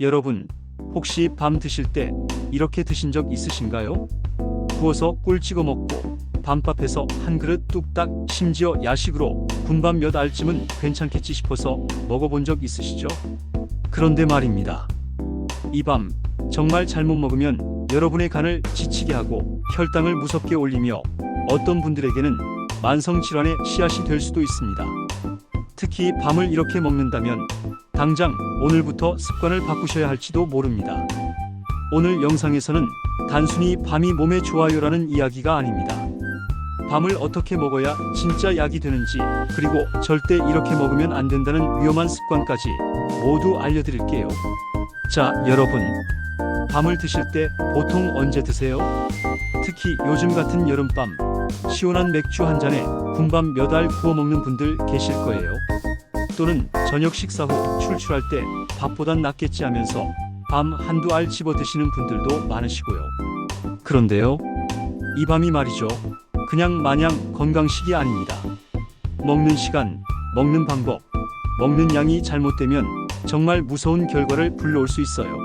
여러분, 혹시 밤 드실 때 이렇게 드신 적 있으신가요? 구워서 꿀 찍어 먹고 밤밥해서 한 그릇 뚝딱 심지어 야식으로 군밤 몇 알쯤은 괜찮겠지 싶어서 먹어본 적 있으시죠? 그런데 말입니다. 이 밤 정말 잘못 먹으면 여러분의 간을 지치게 하고 혈당을 무섭게 올리며 어떤 분들에게는 만성 질환의 씨앗이 될 수도 있습니다. 특히 밤을 이렇게 먹는다면 당장 오늘부터 습관을 바꾸셔야 할지도 모릅니다. 오늘 영상에서는 단순히 밤이 몸에 좋아요라는 이야기가 아닙니다. 밤을 어떻게 먹어야 진짜 약이 되는지 그리고 절대 이렇게 먹으면 안 된다는 위험한 습관까지 모두 알려드릴게요. 자, 여러분. 밤을 드실 때 보통 언제 드세요? 특히 요즘 같은 여름밤 시원한 맥주 한 잔에 군밤 몇 알 구워 먹는 분들 계실 거예요. 또는 저녁 식사 후 출출할 때 밥보단 낫겠지 하면서 밤 한두 알 집어 드시는 분들도 많으시고요. 그런데요. 이 밤이 말이죠. 그냥 마냥 건강식이 아닙니다. 먹는 시간, 먹는 방법, 먹는 양이 잘못되면 정말 무서운 결과를 불러올 수 있어요.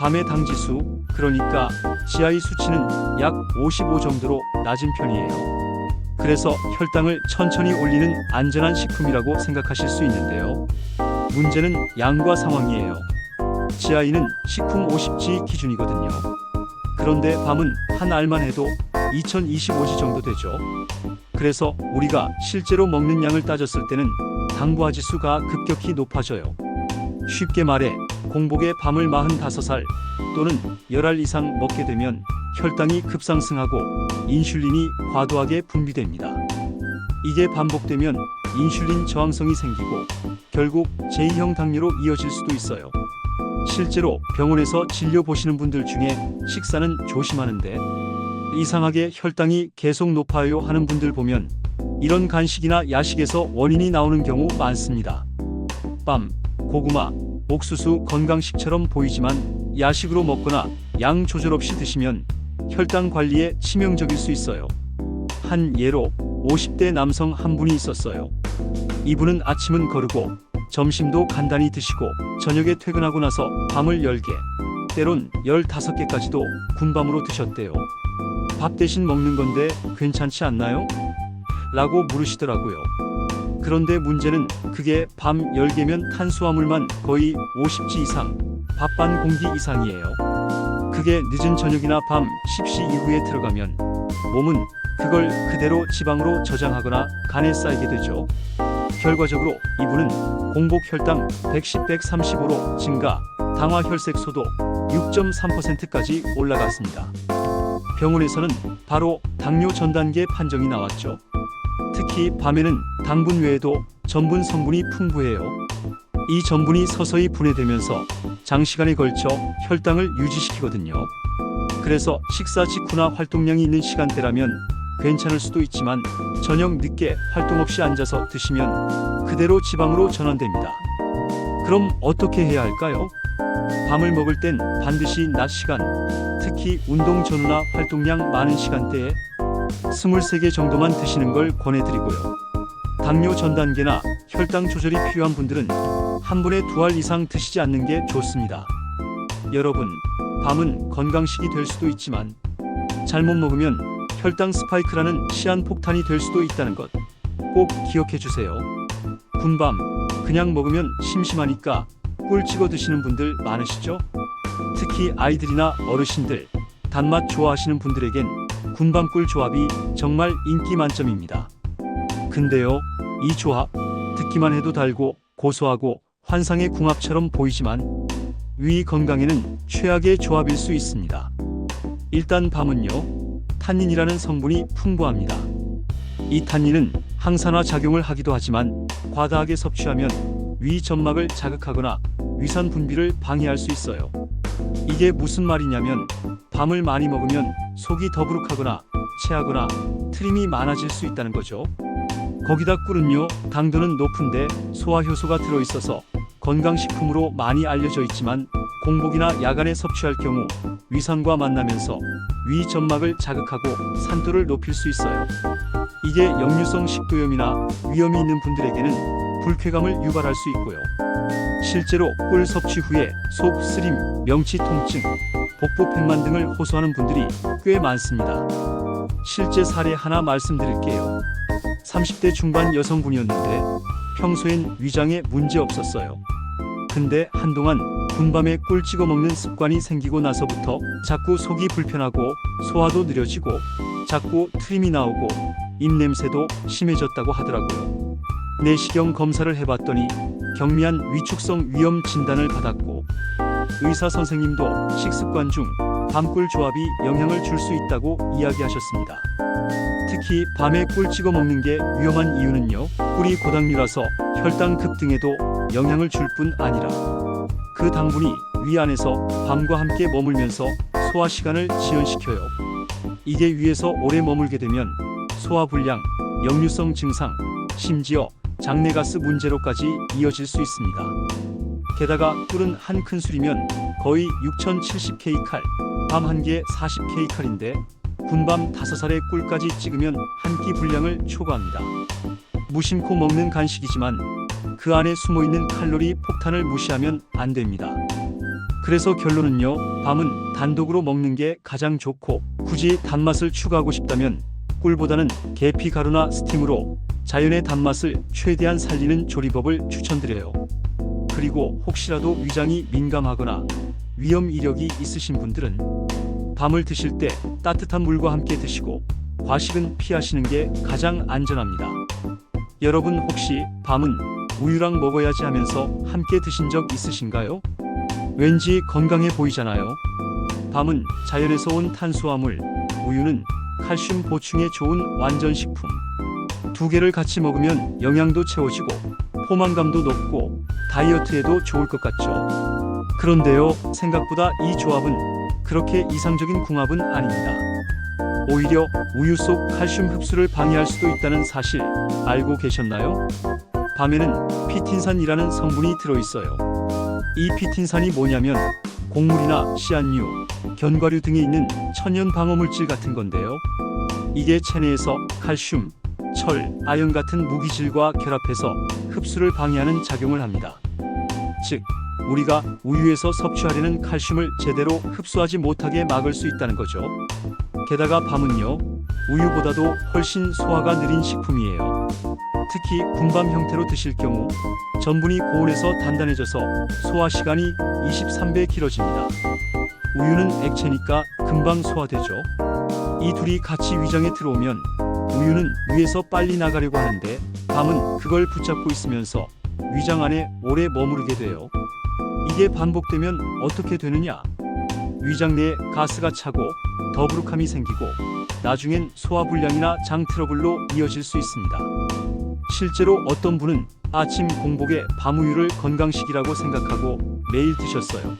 밤의 당지수, 그러니까 지하의 수치는 약 55 정도로 낮은 편이에요. 그래서 혈당을 천천히 올리는 안전한 식품이라고 생각하실 수 있는데요. 문제는 양과 상황이에요. 지하이는 식품 50지 기준이거든요. 그런데 밤은 한 알만 해도 2025지 정도 되죠. 그래서 우리가 실제로 먹는 양을 따졌을 때는 당부화 지수가 급격히 높아져요. 쉽게 말해 공복에 밤을 45살 또는 10알 이상 먹게 되면 혈당이 급상승하고 인슐린이 과도하게 분비됩니다. 이게 반복되면 인슐린 저항성이 생기고 결국 제2형 당뇨로 이어질 수도 있어요. 실제로 병원에서 진료 보시는 분들 중에 식사는 조심하는데 이상하게 혈당이 계속 높아요 하는 분들 보면 이런 간식이나 야식에서 원인이 나오는 경우 많습니다. 밤, 고구마, 옥수수 건강식처럼 보이지만 야식으로 먹거나 양 조절 없이 드시면 혈당 관리에 치명적일 수 있어요. 한 예로 50대 남성 한 분이 있었어요. 이분은 아침은 거르고 점심도 간단히 드시고 저녁에 퇴근하고 나서 밤을 10개, 때론 15개까지도 군밤으로 드셨대요. 밥 대신 먹는 건데 괜찮지 않나요? 라고 물으시더라고요. 그런데 문제는 그게 밤 10개면 탄수화물만 거의 50지 이상, 밥 반 공기 이상이에요. 그게 늦은 저녁이나 밤 10시 이후에 들어가면 몸은 그걸 그대로 지방으로 저장하거나 간에 쌓이게 되죠. 결과적으로 이분은 공복 혈당 110, 135로 증가, 당화 혈색소도 6.3%까지 올라갔습니다. 병원에서는 바로 당뇨 전 단계 판정이 나왔죠. 특히 밤에는 당분 외에도 전분 성분이 풍부해요. 이 전분이 서서히 분해되면서 장시간에 걸쳐 혈당을 유지시키거든요. 그래서 식사 직후나 활동량이 있는 시간대라면 괜찮을 수도 있지만 저녁 늦게 활동 없이 앉아서 드시면 그대로 지방으로 전환됩니다. 그럼 어떻게 해야 할까요? 밤을 먹을 땐 반드시 낮 시간, 특히 운동 전후나 활동량 많은 시간대에 23개 정도만 드시는 걸 권해드리고요. 당뇨 전 단계나 혈당 조절이 필요한 분들은 한 번에 두 알 이상 드시지 않는 게 좋습니다. 여러분, 밤은 건강식이 될 수도 있지만 잘못 먹으면 혈당 스파이크라는 시한 폭탄이 될 수도 있다는 것 꼭 기억해 주세요. 군밤 그냥 먹으면 심심하니까 꿀 찍어 드시는 분들 많으시죠? 특히 아이들이나 어르신들 단맛 좋아하시는 분들에겐 군밤꿀 조합이 정말 인기 만점입니다. 근데요, 이 조합 듣기만 해도 달고 고소하고 환상의 궁합처럼 보이지만 위 건강에는 최악의 조합일 수 있습니다. 일단 밤은요, 탄닌이라는 성분이 풍부합니다. 이 탄닌은 항산화 작용을 하기도 하지만 과다하게 섭취하면 위 점막을 자극하거나 위산 분비를 방해할 수 있어요. 이게 무슨 말이냐면 밤을 많이 먹으면 속이 더부룩하거나 체하거나 트림이 많아질 수 있다는 거죠. 거기다 꿀은요, 당도는 높은데 소화 효소가 들어있어서 건강식품으로 많이 알려져 있지만 공복이나 야간에 섭취할 경우 위산과 만나면서 위 점막을 자극하고 산도를 높일 수 있어요. 이게 역류성 식도염이나 위염이 있는 분들에게는 불쾌감을 유발할 수 있고요. 실제로 꿀 섭취 후에 속 쓰림, 명치 통증, 복부 팽만 등을 호소하는 분들이 꽤 많습니다. 실제 사례 하나 말씀드릴게요. 30대 중반 여성분이었는데 평소엔 위장에 문제 없었어요. 근데 한동안 군밤에 꿀 찍어 먹는 습관이 생기고 나서부터 자꾸 속이 불편하고 소화도 느려지고 자꾸 트림이 나오고 입냄새도 심해졌다고 하더라고요. 내시경 검사를 해봤더니 경미한 위축성 위염 진단을 받았고 의사 선생님도 식습관 중 밤꿀 조합이 영향을 줄 수 있다고 이야기하셨습니다. 특히 밤에 꿀 찍어 먹는 게 위험한 이유는요. 꿀이 고당류라서 혈당 급등에도 영향을 줄 뿐 아니라 그 당분이 위 안에서 밤과 함께 머물면서 소화 시간을 지연시켜요. 이게 위에서 오래 머물게 되면 소화 불량, 역류성 증상, 심지어 장내가스 문제로까지 이어질 수 있습니다. 게다가 꿀은 한 큰술이면 거의 6070kcal, 밤한 개 40kcal인데 군밤 5살의 꿀까지 찍으면 한 끼 분량을 초과합니다. 무심코 먹는 간식이지만 그 안에 숨어 있는 칼로리 폭탄을 무시하면 안 됩니다. 그래서 결론은요, 밤은 단독으로 먹는 게 가장 좋고 굳이 단맛을 추가하고 싶다면 꿀보다는 계피 가루나 스팀으로 자연의 단맛을 최대한 살리는 조리법을 추천드려요. 그리고 혹시라도 위장이 민감하거나 위험 이력이 있으신 분들은 밤을 드실 때 따뜻한 물과 함께 드시고 과식은 피하시는 게 가장 안전합니다. 여러분 혹시 밤은 우유랑 먹어야지 하면서 함께 드신 적 있으신가요? 왠지 건강해 보이잖아요. 밤은 자연에서 온 탄수화물, 우유는 칼슘 보충에 좋은 완전 식품. 두 개를 같이 먹으면 영양도 채워지고 포만감도 높고 다이어트에도 좋을 것 같죠. 그런데요, 생각보다 이 조합은 그렇게 이상적인 궁합은 아닙니다. 오히려 우유 속 칼슘 흡수를 방해할 수도 있다는 사실 알고 계셨나요? 밤에는 피틴산이라는 성분이 들어있어요. 이 피틴산이 뭐냐면 곡물이나 씨앗류, 견과류 등에 있는 천연 방어물질 같은 건데요. 이게 체내에서 칼슘, 철, 아연 같은 무기질과 결합해서 흡수를 방해하는 작용을 합니다. 즉, 우리가 우유에서 섭취하려는 칼슘을 제대로 흡수하지 못하게 막을 수 있다는 거죠. 게다가 밤은요, 우유보다도 훨씬 소화가 느린 식품이에요. 특히 군밤 형태로 드실 경우 전분이 고온에서 단단해져서 소화 시간이 23배 길어집니다. 우유는 액체니까 금방 소화되죠. 이 둘이 같이 위장에 들어오면 우유는 위에서 빨리 나가려고 하는데 밤은 그걸 붙잡고 있으면서 위장 안에 오래 머무르게 돼요. 이게 반복되면 어떻게 되느냐? 위장 내에 가스가 차고 더부룩함이 생기고 나중엔 소화불량이나 장 트러블로 이어질 수 있습니다. 실제로 어떤 분은 아침 공복에 밤우유를 건강식이라고 생각하고 매일 드셨어요.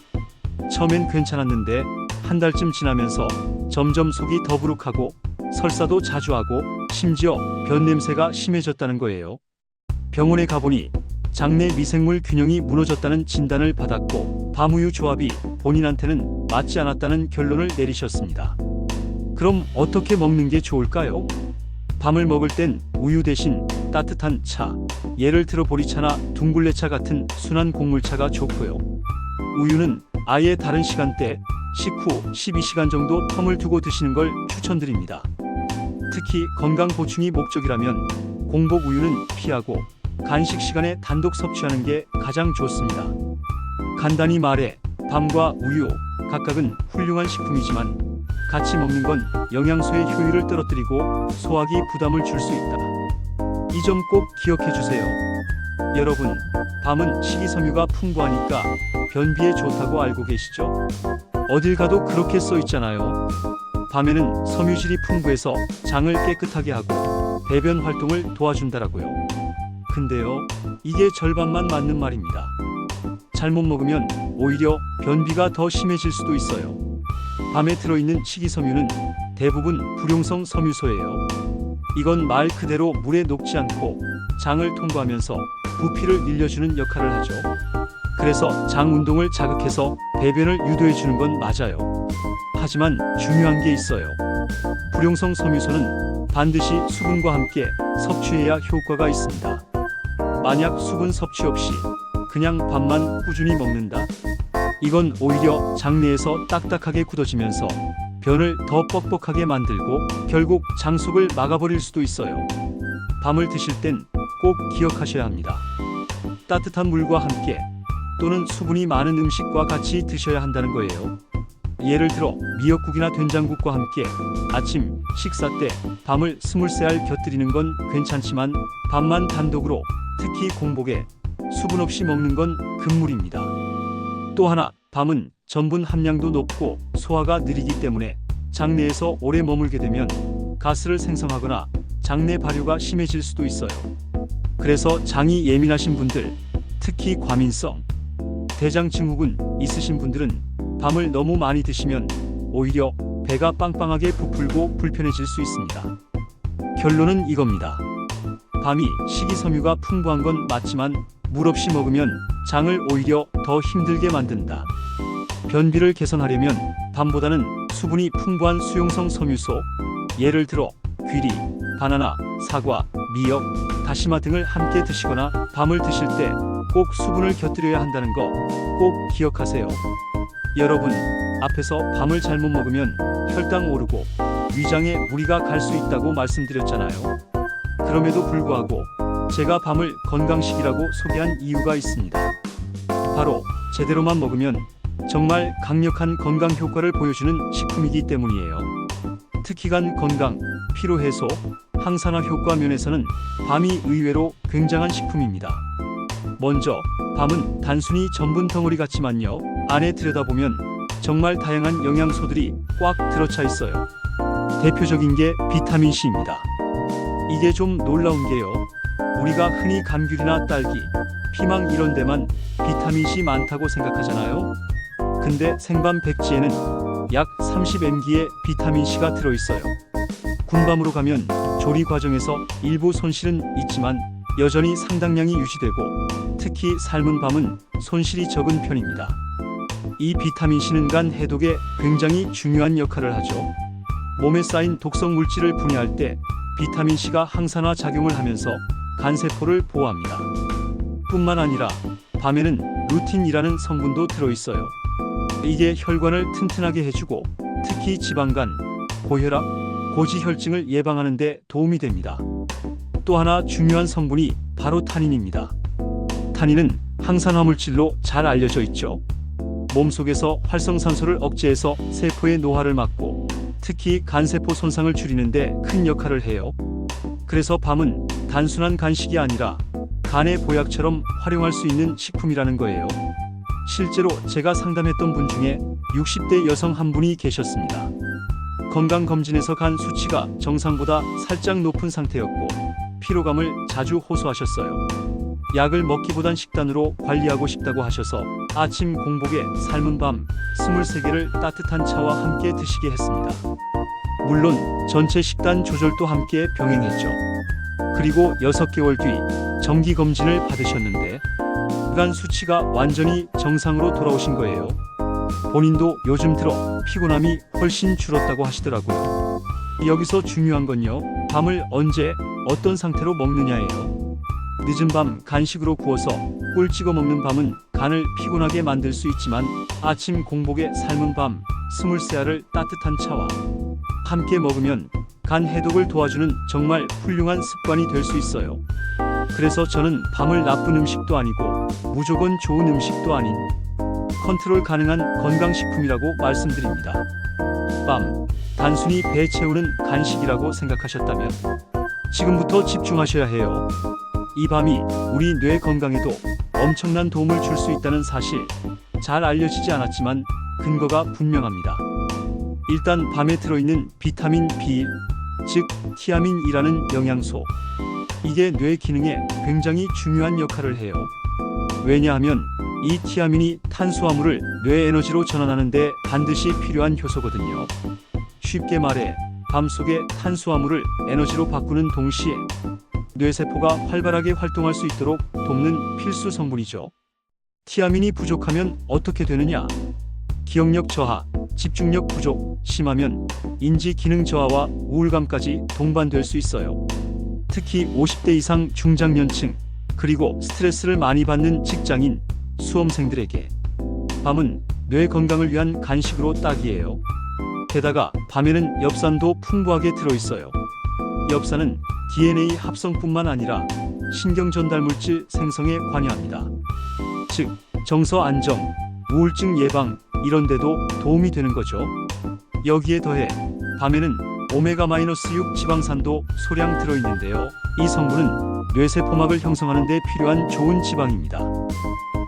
처음엔 괜찮았는데 한 달쯤 지나면서 점점 속이 더부룩하고 설사도 자주 하고 심지어 변 냄새가 심해졌다는 거예요. 병원에 가보니 장내 미생물 균형이 무너졌다는 진단을 받았고 밤우유 조합이 본인한테는 맞지 않았다는 결론을 내리셨습니다. 그럼 어떻게 먹는 게 좋을까요? 밤을 먹을 땐 우유 대신 따뜻한 차, 예를 들어 보리차나 둥글레차 같은 순한 곡물차가 좋고요. 우유는 아예 다른 시간대, 식후 12시간 정도 텀을 두고 드시는 걸 추천드립니다. 특히 건강 보충이 목적이라면 공복 우유는 피하고 간식 시간에 단독 섭취하는 게 가장 좋습니다. 간단히 말해 밤과 우유 각각은 훌륭한 식품이지만 같이 먹는 건 영양소의 효율을 떨어뜨리고 소화기 부담을 줄 수 있다. 이 점 꼭 기억해 주세요. 여러분, 밤은 식이섬유가 풍부하니까 변비에 좋다고 알고 계시죠? 어딜 가도 그렇게 써 있잖아요. 밤에는 섬유질이 풍부해서 장을 깨끗하게 하고 배변 활동을 도와준다라고요. 근데요, 이게 절반만 맞는 말입니다. 잘못 먹으면 오히려 변비가 더 심해질 수도 있어요. 밤에 들어있는 식이섬유는 대부분 불용성 섬유소예요. 이건 말 그대로 물에 녹지 않고 장을 통과하면서 부피를 늘려주는 역할을 하죠. 그래서 장 운동을 자극해서 배변을 유도해 주는 건 맞아요. 하지만 중요한 게 있어요. 불용성 섬유소는 반드시 수분과 함께 섭취해야 효과가 있습니다. 만약 수분 섭취 없이 그냥 밥만 꾸준히 먹는다. 이건 오히려 장내에서 딱딱하게 굳어지면서 변을 더 뻑뻑하게 만들고 결국 장속을 막아버릴 수도 있어요. 밤을 드실 땐 꼭 기억하셔야 합니다. 따뜻한 물과 함께 또는 수분이 많은 음식과 같이 드셔야 한다는 거예요. 예를 들어 미역국이나 된장국과 함께 아침 식사 때 밤을 스물세 알 곁들이는 건 괜찮지만 밥만 단독으로 특히 공복에 수분 없이 먹는 건 금물입니다. 또 하나 밤은 전분 함량도 높고 소화가 느리기 때문에 장내에서 오래 머물게 되면 가스를 생성하거나 장내 발효가 심해질 수도 있어요. 그래서 장이 예민하신 분들, 특히 과민성, 대장 증후군 있으신 분들은 밤을 너무 많이 드시면 오히려 배가 빵빵하게 부풀고 불편해질 수 있습니다. 결론은 이겁니다. 밤이 식이섬유가 풍부한 건 맞지만 물 없이 먹으면 장을 오히려 더 힘들게 만든다. 변비를 개선하려면 밤보다는 수분이 풍부한 수용성 섬유소, 예를 들어 귀리, 바나나, 사과, 미역, 다시마 등을 함께 드시거나 밤을 드실 때 꼭 수분을 곁들여야 한다는 거 꼭 기억하세요. 여러분, 앞에서 밤을 잘못 먹으면 혈당 오르고 위장에 무리가 갈 수 있다고 말씀드렸잖아요. 그럼에도 불구하고 제가 밤을 건강식이라고 소개한 이유가 있습니다. 바로 제대로만 먹으면 정말 강력한 건강 효과를 보여주는 식품이기 때문이에요. 특히 간 건강, 피로 해소, 항산화 효과 면에서는 밤이 의외로 굉장한 식품입니다. 먼저 밤은 단순히 전분 덩어리 같지만요. 안에 들여다보면 정말 다양한 영양소들이 꽉 들어차 있어요. 대표적인 게 비타민 C입니다. 이게 좀 놀라운 게요. 우리가 흔히 감귤이나 딸기, 피망 이런 데만 비타민 C 많다고 생각하잖아요. 근데 생밤 백지에는 약 30mg의 비타민 C가 들어 있어요. 군밤으로 가면 조리 과정에서 일부 손실은 있지만 여전히 상당량이 유지되고 특히 삶은 밤은 손실이 적은 편입니다. 이 비타민 C는 간 해독에 굉장히 중요한 역할을 하죠. 몸에 쌓인 독성 물질을 분해할 때 비타민 C가 항산화 작용을 하면서 간 세포를 보호합니다. 뿐만 아니라 밤에는 루틴이라는 성분도 들어 있어요. 이게 혈관을 튼튼하게 해주고 특히 지방간, 고혈압, 고지혈증을 예방하는 데 도움이 됩니다. 또 하나 중요한 성분이 바로 타닌입니다. 타닌은 항산화 물질로 잘 알려져 있죠. 몸속에서 활성산소를 억제해서 세포의 노화를 막고 특히 간세포 손상을 줄이는데 큰 역할을 해요. 그래서 밤은 단순한 간식이 아니라 간의 보약처럼 활용할 수 있는 식품이라는 거예요. 실제로 제가 상담했던 분 중에 60대 여성 한 분이 계셨습니다. 건강검진에서 간 수치가 정상보다 살짝 높은 상태였고 피로감을 자주 호소하셨어요. 약을 먹기보단 식단으로 관리하고 싶다고 하셔서 아침 공복에 삶은 밤 23개를 따뜻한 차와 함께 드시게 했습니다. 물론 전체 식단 조절도 함께 병행했죠. 그리고 6개월 뒤 정기 검진을 받으셨는데 간 수치가 완전히 정상으로 돌아오신 거예요. 본인도 요즘 들어 피곤함이 훨씬 줄었다고 하시더라고요. 여기서 중요한 건요. 밤을 언제 어떤 상태로 먹느냐예요. 늦은 밤 간식으로 구워서 꿀 찍어 먹는 밤은 간을 피곤하게 만들 수 있지만 아침 공복에 삶은 밤 23알을 따뜻한 차와 함께 먹으면 간 해독을 도와주는 정말 훌륭한 습관이 될 수 있어요. 그래서 저는 밤을 나쁜 음식도 아니고 무조건 좋은 음식도 아닌 컨트롤 가능한 건강식품이라고 말씀드립니다. 밤, 단순히 배 채우는 간식이라고 생각하셨다면 지금부터 집중하셔야 해요. 이 밤이 우리 뇌 건강에도 엄청난 도움을 줄 수 있다는 사실 잘 알려지지 않았지만 근거가 분명합니다. 일단 밤에 들어있는 비타민 B1, 즉 티아민이라는 영양소. 이게 뇌 기능에 굉장히 중요한 역할을 해요. 왜냐하면 이 티아민이 탄수화물을 뇌 에너지로 전환하는 데 반드시 필요한 효소거든요. 쉽게 말해 밤 속에 탄수화물을 에너지로 바꾸는 동시에 뇌세포가 활발하게 활동할 수 있도록 돕는 필수 성분이죠. 티아민이 부족하면 어떻게 되느냐? 기억력 저하, 집중력 부족, 심하면 인지 기능 저하와 우울감까지 동반될 수 있어요. 특히 50대 이상 중장년층, 그리고 스트레스를 많이 받는 직장인, 수험생들에게 밤은 뇌 건강을 위한 간식으로 딱이에요. 게다가 밤에는 엽산도 풍부하게 들어있어요. 엽산은 DNA 합성뿐만 아니라 신경 전달 물질 생성에 관여합니다. 즉, 정서 안정, 우울증 예방 이런 데도 도움이 되는 거죠. 여기에 더해 밤에는 오메가-6 지방산도 소량 들어있는데요. 이 성분은 뇌세포막을 형성하는 데 필요한 좋은 지방입니다.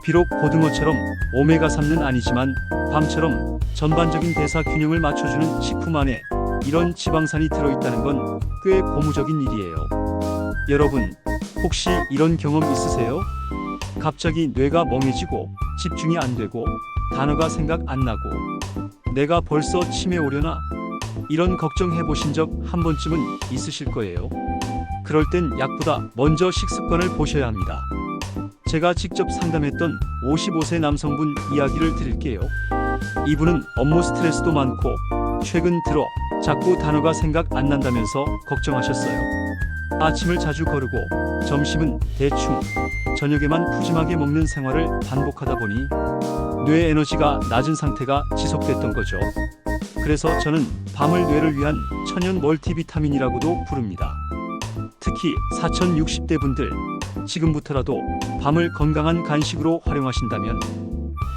비록 고등어처럼 오메가3는 아니지만 밤처럼 전반적인 대사 균형을 맞춰주는 식품 안에 이런 지방산이 들어있다는 건 꽤 고무적인 일이에요. 여러분, 혹시 이런 경험 있으세요? 갑자기 뇌가 멍해지고 집중이 안 되고 단어가 생각 안 나고 내가 벌써 치매 오려나? 이런 걱정해 보신 적 한 번쯤은 있으실 거예요. 그럴 땐 약보다 먼저 식습관을 보셔야 합니다. 제가 직접 상담했던 55세 남성분 이야기를 드릴게요. 이분은 업무 스트레스도 많고 최근 들어 자꾸 단어가 생각 안 난다면서 걱정하셨어요. 아침을 자주 거르고 점심은 대충 저녁에만 푸짐하게 먹는 생활을 반복하다 보니 뇌 에너지가 낮은 상태가 지속됐던 거죠. 그래서 저는 밤을 뇌를 위한 천연 멀티비타민이라고도 부릅니다. 특히 4060대 분들 지금부터라도 밤을 건강한 간식으로 활용하신다면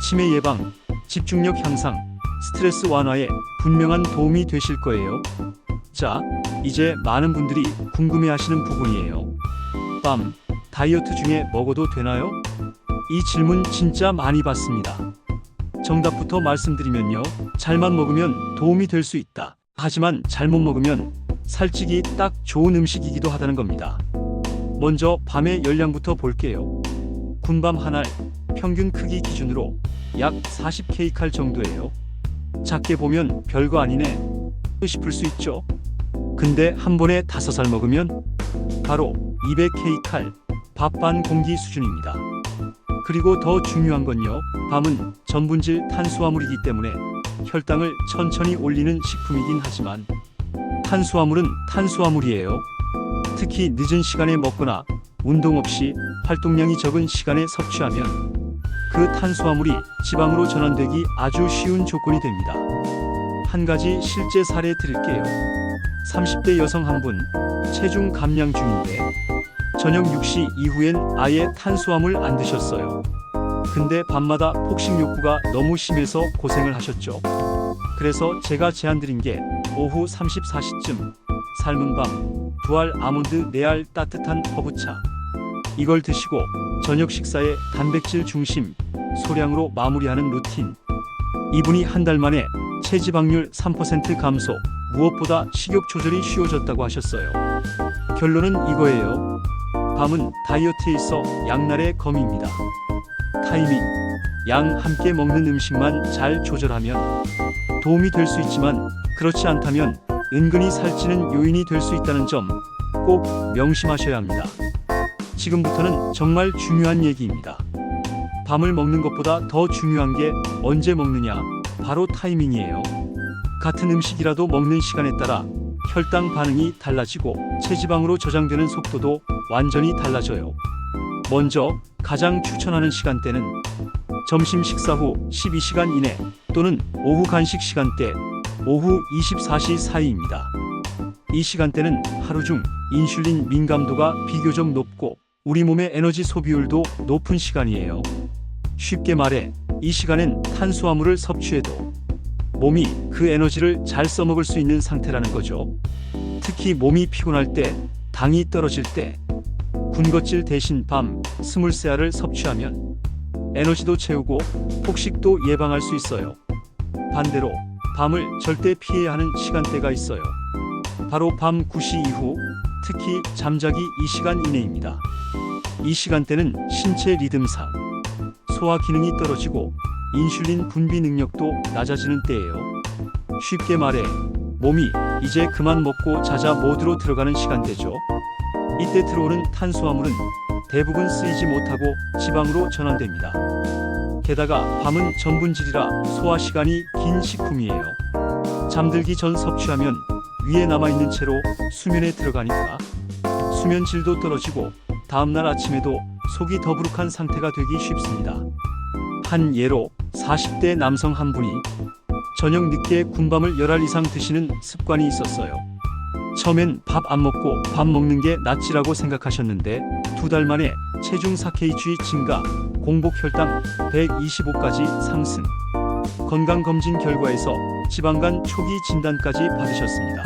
치매 예방, 집중력 향상, 스트레스 완화에 분명한 도움이 되실 거예요. 자, 이제 많은 분들이 궁금해 하시는 부분이에요. 밤 다이어트 중에 먹어도 되나요? 이 질문 진짜 많이 받습니다. 정답부터 말씀드리면요. 잘만 먹으면 도움이 될 수 있다. 하지만 잘못 먹으면 살찌기 딱 좋은 음식이기도 하다는 겁니다. 먼저 밤의 열량부터 볼게요. 군밤 한 알, 평균 크기 기준으로 약 40kcal 정도예요. 작게 보면 별거 아니네 싶을 수 있죠. 근데 한 번에 다섯 알 먹으면 바로 200kcal 밥반 공기 수준입니다. 그리고 더 중요한 건요. 밤은 전분질 탄수화물이기 때문에 혈당을 천천히 올리는 식품이긴 하지만 탄수화물은 탄수화물이에요. 특히 늦은 시간에 먹거나 운동 없이 활동량이 적은 시간에 섭취하면 그 탄수화물이 지방으로 전환되기 아주 쉬운 조건이 됩니다. 한 가지 실제 사례 드릴게요. 30대 여성 한 분, 체중 감량 중인데 저녁 6시 이후엔 아예 탄수화물 안 드셨어요. 근데 밤마다 폭식 욕구가 너무 심해서 고생을 하셨죠. 그래서 제가 제안드린 게 오후 34시쯤 삶은 밤, 두 알 아몬드, 네 알 따뜻한 허브차. 이걸 드시고 저녁 식사에 단백질 중심 소량으로 마무리하는 루틴. 이분이 한 달 만에 체지방률 3% 감소, 무엇보다 식욕 조절이 쉬워졌다고 하셨어요. 결론은 이거예요. 밤은 다이어트에 있어 양날의 검입니다. 타이밍, 양 함께 먹는 음식만 잘 조절하면 도움이 될 수 있지만 그렇지 않다면 은근히 살찌는 요인이 될 수 있다는 점 꼭 명심하셔야 합니다. 지금부터는 정말 중요한 얘기입니다. 밤을 먹는 것보다 더 중요한 게 언제 먹느냐, 바로 타이밍이에요. 같은 음식이라도 먹는 시간에 따라 혈당 반응이 달라지고 체지방으로 저장되는 속도도 완전히 달라져요. 먼저 가장 추천하는 시간대는 점심 식사 후 12시간 이내 또는 오후 간식 시간대 오후 24시 사이입니다. 이 시간대는 하루 중 인슐린 민감도가 비교적 높고 우리 몸의 에너지 소비율도 높은 시간이에요. 쉽게 말해 이 시간엔 탄수화물을 섭취해도 몸이 그 에너지를 잘 써먹을 수 있는 상태라는 거죠. 특히 몸이 피곤할 때, 당이 떨어질 때, 군것질 대신 밤 23알을 섭취하면 에너지도 채우고 폭식도 예방할 수 있어요. 반대로 밤을 절대 피해야 하는 시간대가 있어요. 바로 밤 9시 이후, 특히 잠자기 2시간 이내입니다. 이 시간대는 신체 리듬상 소화 기능이 떨어지고 인슐린 분비 능력도 낮아지는 때예요. 쉽게 말해 몸이 이제 그만 먹고 자자 모드로 들어가는 시간대죠. 이때 들어오는 탄수화물은 대부분 쓰이지 못하고 지방으로 전환됩니다. 게다가 밤은 전분질이라 소화 시간이 긴 식품이에요. 잠들기 전 섭취하면 위에 남아있는 채로 수면에 들어가니까 수면 질도 떨어지고 다음날 아침에도 속이 더부룩한 상태가 되기 쉽습니다. 한 예로 40대 남성 한 분이 저녁 늦게 군밤을 열알 이상 드시는 습관이 있었어요. 처음엔 밥 안 먹고 밥 먹는 게 낫지라고 생각하셨는데 두 달 만에 체중 4kg 증가, 공복 혈당 125까지 상승. 건강검진 결과에서 지방간 초기 진단까지 받으셨습니다.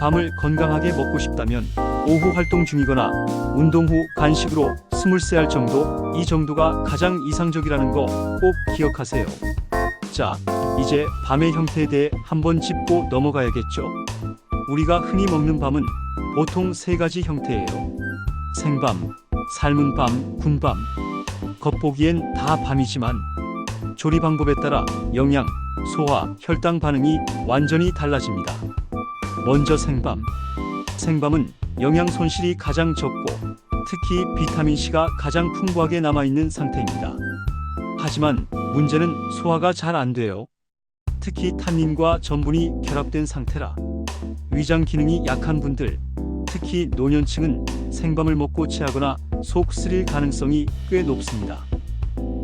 밤을 건강하게 먹고 싶다면 오후 활동 중이거나 운동 후 간식으로 23알 정도, 이 정도가 가장 이상적이라는 거 꼭 기억하세요. 자, 이제 밤의 형태에 대해 한번 짚고 넘어가야겠죠. 우리가 흔히 먹는 밤은 보통 세 가지 형태예요. 생밤, 삶은 밤, 군밤. 겉보기엔 다 밤이지만 조리 방법에 따라 영양, 소화, 혈당 반응이 완전히 달라집니다. 먼저 생밤. 생밤은 영양 손실이 가장 적고 특히 비타민 C가 가장 풍부하게 남아 있는 상태입니다. 하지만 문제는 소화가 잘 안 돼요. 특히 탄닌과 전분이 결합된 상태라 위장 기능이 약한 분들, 특히 노년층은 생밤을 먹고 체하거나 속 쓰릴 가능성이 꽤 높습니다.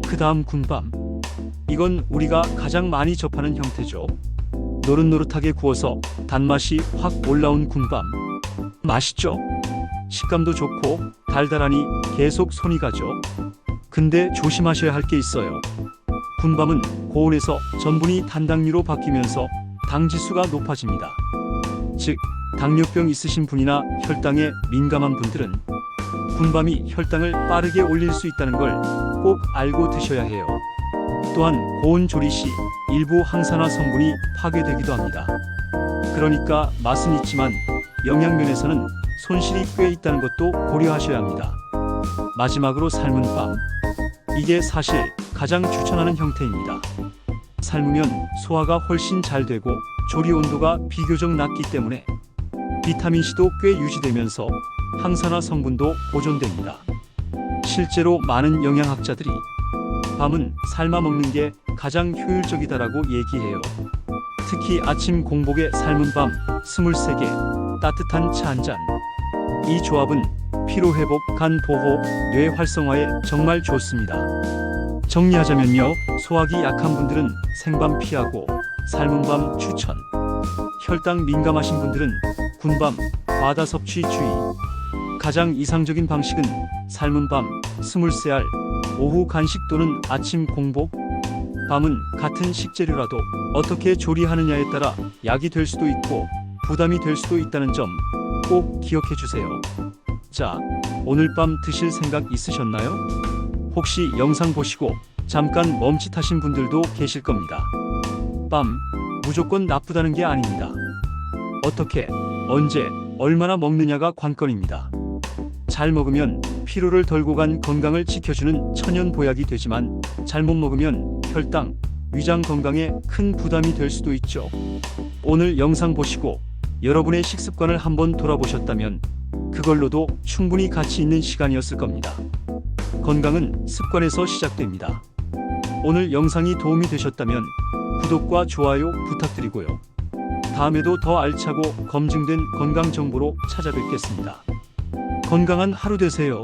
그 다음 군밤. 이건 우리가 가장 많이 접하는 형태죠. 노릇노릇하게 구워서 단맛이 확 올라온 군밤. 맛있죠? 식감도 좋고 달달하니 계속 손이 가죠. 근데 조심하셔야 할 게 있어요. 군밤은 고온에서 전분이 단당류로 바뀌면서 당 지수가 높아집니다. 즉, 당뇨병 있으신 분이나 혈당에 민감한 분들은 군밤이 혈당을 빠르게 올릴 수 있다는 걸 꼭 알고 드셔야 해요. 또한 고온 조리 시 일부 항산화 성분이 파괴되기도 합니다. 그러니까 맛은 있지만 영양면에서는 손실이 꽤 있다는 것도 고려하셔야 합니다. 마지막으로 삶은 밤. 이게 사실 가장 추천하는 형태입니다. 삶으면 소화가 훨씬 잘 되고 조리 온도가 비교적 낮기 때문에 비타민C도 꽤 유지되면서 항산화 성분도 보존됩니다. 실제로 많은 영양학자들이 밤은 삶아 먹는 게 가장 효율적이다라고 얘기해요. 특히 아침 공복에 삶은 밤 23개, 따뜻한 차 한 잔. 이 조합은 피로 회복, 간 보호, 뇌 활성화에 정말 좋습니다. 정리하자면요. 소화기 약한 분들은 생밤 피하고 삶은 밤 추천. 혈당 민감하신 분들은 군밤, 과다 섭취 주의. 가장 이상적인 방식은 삶은 밤 23알, 오후 간식 또는 아침 공복. 밤은 같은 식재료라도 어떻게 조리하느냐에 따라 약이 될 수도 있고 부담이 될 수도 있다는 점 꼭 기억해 주세요. 자, 오늘 밤 드실 생각 있으셨나요? 혹시 영상 보시고 잠깐 멈칫하신 분들도 계실 겁니다. 밤 무조건 나쁘다는 게 아닙니다. 어떻게, 언제, 얼마나 먹느냐가 관건입니다. 잘 먹으면 피로를 덜고 간 건강을 지켜주는 천연 보약이 되지만 잘못 먹으면 혈당, 위장 건강에 큰 부담이 될 수도 있죠. 오늘 영상 보시고 여러분의 식습관을 한번 돌아보셨다면 그걸로도 충분히 가치 있는 시간이었을 겁니다. 건강은 습관에서 시작됩니다. 오늘 영상이 도움이 되셨다면 구독과 좋아요 부탁드리고요. 다음에도 더 알차고 검증된 건강 정보로 찾아뵙겠습니다. 건강한 하루 되세요.